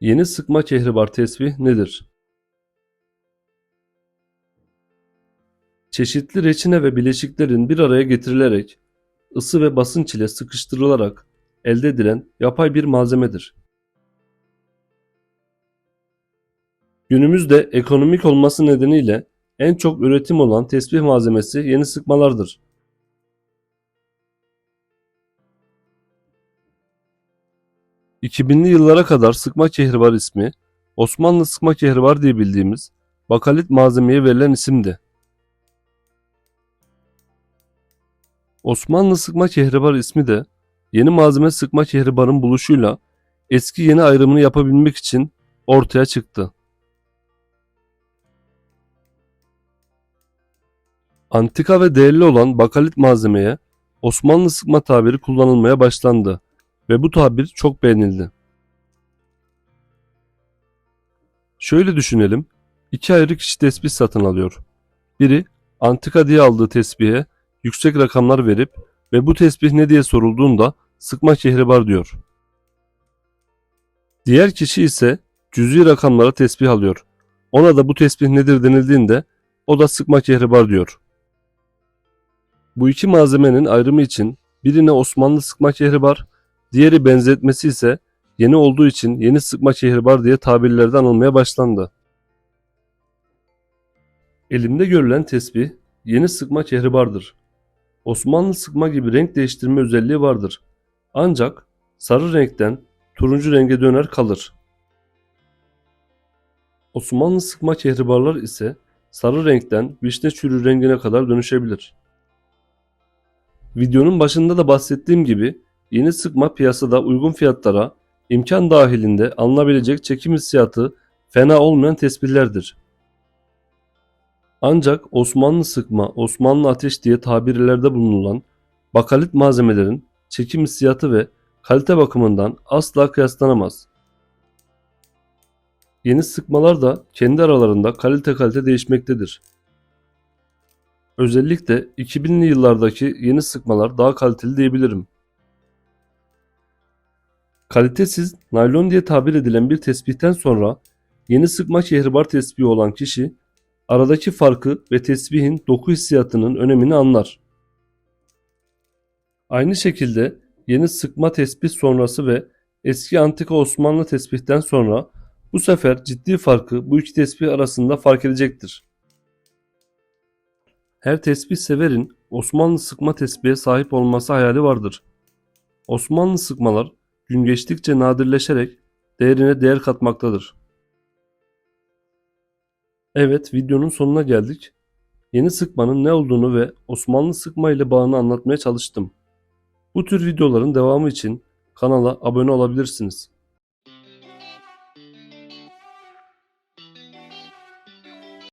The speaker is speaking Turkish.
Yeni sıkma kehribar tesbih nedir? Çeşitli reçine ve bileşiklerin bir araya getirilerek ısı ve basınç ile sıkıştırılarak elde edilen yapay bir malzemedir. Günümüzde ekonomik olması nedeniyle en çok üretim olan tesbih malzemesi yeni sıkmalardır. ...2000'li yıllara kadar sıkma kehribar ismi, Osmanlı sıkma kehribar diye bildiğimiz bakalit malzemeye verilen isimdi. Osmanlı sıkma kehribar ismi de yeni malzeme sıkma kehribarın buluşuyla eski yeni ayrımını yapabilmek için ortaya çıktı. Antika ve değerli olan bakalit malzemeye Osmanlı sıkma tabiri kullanılmaya başlandı ve bu tabir çok beğenildi. Şöyle düşünelim, iki ayrı kişi tespih satın alıyor. Biri antika diye aldığı tesbihe yüksek rakamlar verip ve bu tesbih ne diye sorulduğunda sıkma kehribar diyor. Diğer kişi ise cüzi rakamlara tesbih alıyor. Ona da bu tesbih nedir denildiğinde o da sıkma kehribar diyor. Bu iki malzemenin ayrımı için birine Osmanlı sıkma kehribar, diğeri benzetmesi ise yeni olduğu için yeni sıkma kehribar diye tabirlerde anılmaya başlandı. Elimde görülen tesbih yeni sıkma kehribardır. Osmanlı sıkma gibi renk değiştirme özelliği vardır. Ancak sarı renkten turuncu renge döner kalır. Osmanlı sıkma kehribarlar ise sarı renkten vişne çürü rengine kadar dönüşebilir. Videonun başında da bahsettiğim gibi yeni sıkma piyasada uygun fiyatlara imkan dahilinde alınabilecek çekim hissiyatı fena olmayan tespihlerdir. Ancak Osmanlı sıkma, Osmanlı ateş diye tabirlerde bulunulan bakalit malzemelerin çekim hissiyatı ve kalite bakımından asla kıyaslanamaz. Yeni sıkmalar da kendi aralarında kalite kalite değişmektedir. Özellikle 2000'li yıllardaki yeni sıkmalar daha kaliteli diyebilirim. Kalitesiz, naylon diye tabir edilen bir tespihten sonra yeni sıkma kehribar tespihi olan kişi aradaki farkı ve tesbihin doku hissiyatının önemini anlar. Aynı şekilde yeni sıkma tespih sonrası ve eski antika Osmanlı tespihten sonra bu sefer ciddi farkı bu iki tesbih arasında fark edecektir. Her tesbih severin Osmanlı sıkma tesbihe sahip olması hayali vardır. Osmanlı sıkmalar gün geçtikçe nadirleşerek değerine değer katmaktadır. Evet videonun sonuna geldik. Yeni sıkmanın ne olduğunu ve Osmanlı sıkma ile bağını anlatmaya çalıştım. Bu tür videoların devamı için kanala abone olabilirsiniz.